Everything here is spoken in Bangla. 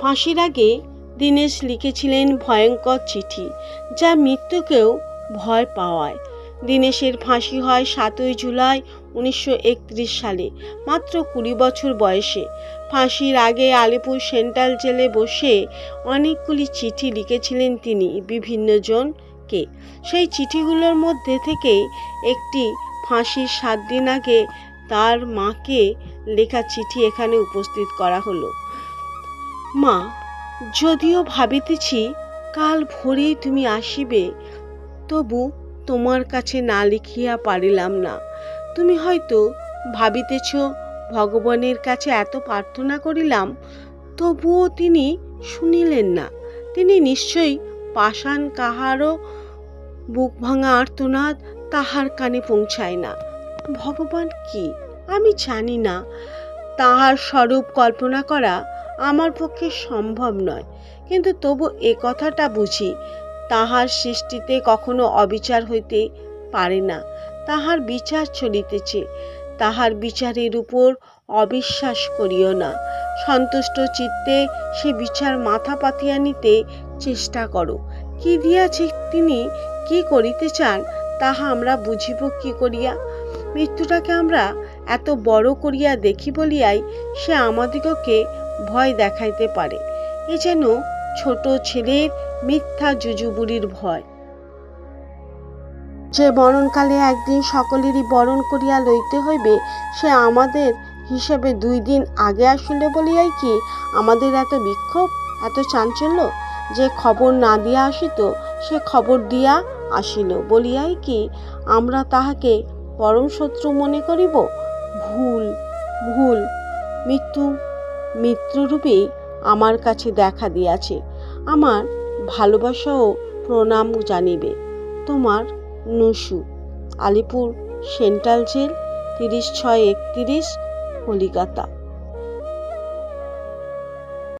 ফাঁসির আগে দীনেশ লিখেছিলেন ভয়ঙ্কর চিঠি, যা মৃত্যুকেও ভয় পাওয়ায়। দীনেশের ফাঁসি হয় সাতই জুলাই উনিশশো একত্রিশ সালে, মাত্র কুড়ি বছর বয়সে। ফাঁসির আগে আলিপুর সেন্ট্রাল জেলে বসে অনেকগুলি চিঠি লিখেছিলেন তিনি বিভিন্ন জনকে সেই চিঠিগুলোর মধ্যে থেকে একটি ফাঁসির সাত দিন আগে তার মাকে লেখা চিঠি এখানে উপস্থিত করা হলো। মা, যদিও ভাবিতেছি কাল ভোরেই তুমি আসিবে, তবু তোমার কাছে না লিখিয়া পারিলাম না। তুমি হয়তো ভাবিতেছ ভগবানের কাছে এত প্রার্থনা করিলাম, তবুও তিনি শুনিলেন না। তিনি নিশ্চয়ই পাষাণ কাহারও বুক ভাঙা আর্তনাদ তাহার কানে পৌঁছায় না। ভগবান কি? আমি জানি না। তাহার স্বরূপ কল্পনা করা আমার পক্ষে সম্ভব নয়। কিন্তু তবু এ কথাটা বুঝি, তাহার সৃষ্টিতে কখনো অবিচার হইতে পারে না, তাহার বিচার চলিতেছে, তাহার বিচারের উপর অবিশ্বাস করিও না। সন্তুষ্ট চিত্তে সে বিচার মাথা পাতিয়া নিতে চেষ্টা করো। কি দিয়াছে তিনি? কি করিতে চান? তাহা আমরা বুঝিব কি করিয়া? মৃত্যুটাকে আমরা এত বড় করিয়া দেখি বলিয়াই সে আমাদিগকে ভয় দেখাইতে পারে। এ যেন ছোট ছেলের মিথ্যা জুজুবুরির ভয়। যে মরণকালে একদিন সকলেরই বরণ করিয়া লইতে হইবে, সে আমাদের হিসেবে দুই দিন আগে আসিল বলিয়াই কি আমাদের এত বিক্ষোভ, এত চাঞ্চল্য? যে খবর না দিয়া আসিত, সে খবর দিয়া আসিল বলিয়াই কি আমরা তাহাকে পরম শত্রু মনে করিব? ভুল ভুল, মৃত্যু মৃত্যুরূপে আমার কাছে দেখা দিয়াছে। আমার ভালোবাসা ও প্রণাম জানিবে। তোমার নুসু, আলিপুর সেন্ট্রাল জেল, তিরিশ ছয় একত্রিশ, কলিকাতা।